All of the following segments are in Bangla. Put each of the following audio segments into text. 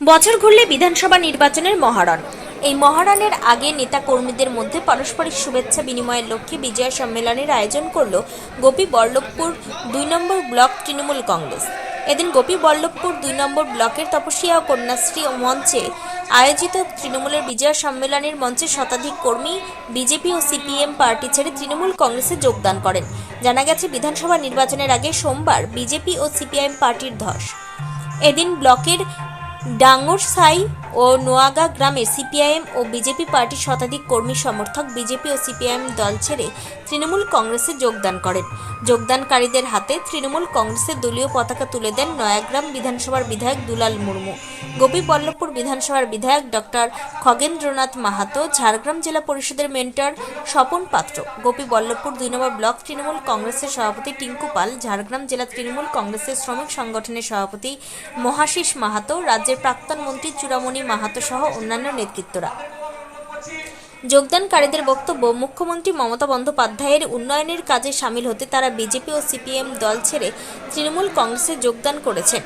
বছর ঘুরলে বিধানসভা নির্বাচনের মহারণ। এই মহারণের আগে নেতা কর্মীদের মধ্যে পারস্পরিক শুভেচ্ছা বিনিময়ের লক্ষ্যে বিজয় সম্মেলনের আয়োজন করল গোপী বল্লভপুর দুই নম্বর ব্লক তৃণমূল কংগ্রেস। এদিন গোপী বল্লভপুর দুই নম্বর ব্লকের তপসিয়া কন্যাশ্রী ও মঞ্চে আয়োজিত তৃণমূলের বিজয় সম্মেলনের মঞ্চে শতাধিক কর্মী, বিজেপি ও সিপিএম পার্টি ছেড়ে তৃণমূল কংগ্রেসে যোগদান করেন। জানা গেছে, বিধানসভা নির্বাচনের আগে সোমবার বিজেপি ও সিপিআইএম পার্টির ধস। এদিন ব্লকের ডাঙ্গরসাই ও নোয়াগা গ্রামে সিপিআইএম ও বিজেপি পার্টির শতাধিক কর্মী সমর্থক, বিজেপি ও সিপিআইএম দল ছেড়ে তৃণমূল কংগ্রেসে যোগদান করেন। যোগদানকারীদের হাতে তৃণমূল কংগ্রেসের দলীয় পতাকা তুলে দেন নয়াগ্রাম বিধানসভার বিধায়ক দুলাল মুর্মু। গোপী বল্লভপুর বিধানসভার বিধায়ক ডক্টর খগেন্দ্রনাথ মাহাতো, ঝাড়গ্রাম জেলা পরিষদের মেন্টর স্বপন পাত্র। গোপী বল্লভপুর দুই নম্বর ব্লক তৃণমূল কংগ্রেসের সভাপতি টিঙ্কু পাল, ঝাড়গ্রাম জেলা তৃণমূল কংগ্রেসের শ্রমিক সংগঠনের সভাপতি মহাশিস মাহাতো, রাজ্যের প্রাক্তন মন্ত্রী চূড়ামণি মাহাতো সহ অন্যান্য নেতৃত্বরা। যোগদানকারীদের বক্তব্য, মুখ্যমন্ত্রী মমতা বন্দ্যোপাধ্যায়ের উন্নয়নের কাজে সামিল হতে তারা বিজেপি ও সিপিএম দল ছেড়ে তৃণমূল কংগ্রেসে যোগদান করেছে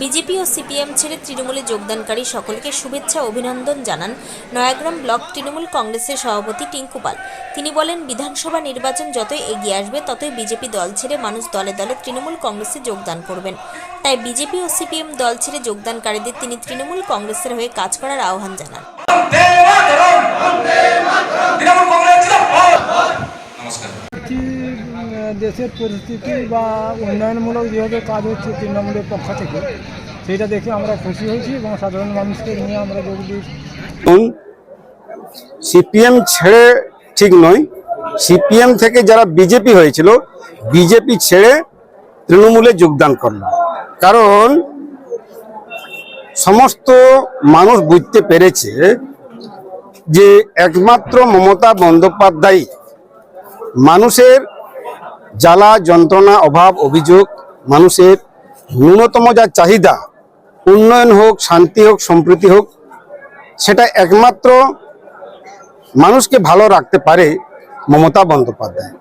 বিজেপি ও সিপিএম ছেড়ে তৃণমূলে যোগদানকারী সকলকে শুভেচ্ছা অভিনন্দন জানান নয়াগ্রাম ব্লক তৃণমূল কংগ্রেসের সভাপতি টিঙ্কুপাল তিনি বলেন, বিধানসভা নির্বাচন যতই এগিয়ে আসবে, ততই বিজেপি দল ছেড়ে মানুষ দলে দলে তৃণমূল কংগ্রেসে যোগদান করবেন। তাই বিজেপি ও সিপিএম দল ছেড়ে যোগদানকারীদের তিনি তৃণমূল কংগ্রেসের হয়ে কাজ করার আহ্বান জানান। দেশের পরিস্থিতি বা উন্নয়নমূলক যেভাবে কাজ হচ্ছে তৃণমূলের পক্ষ থেকে সেইটা দেখে আমরা খুশি হয়েছি এবং সাধারণ মানুষকে নিয়ে আমরা যোগ সিপিএম ছেড়ে ঠিক নয়, সিপিএম থেকে যারা বিজেপি হয়েছিল, বিজেপি ছেড়ে তৃণমূলে যোগদান করল। কারণ সমস্ত মানুষ বুঝতে পেরেছে যে একমাত্র মমতা বন্দ্যোপাধ্যায় মানুষের জ্বালা, যন্ত্রণা, অভাব, অভিযোগ, মানুষের ন্যূনতম যা চাহিদা, উন্নয়ন হোক, শান্তি হোক, সম্প্রীতি হোক, সেটা একমাত্র মানুষকে ভালো রাখতে পারে মমতা বন্দ্যোপাধ্যায়।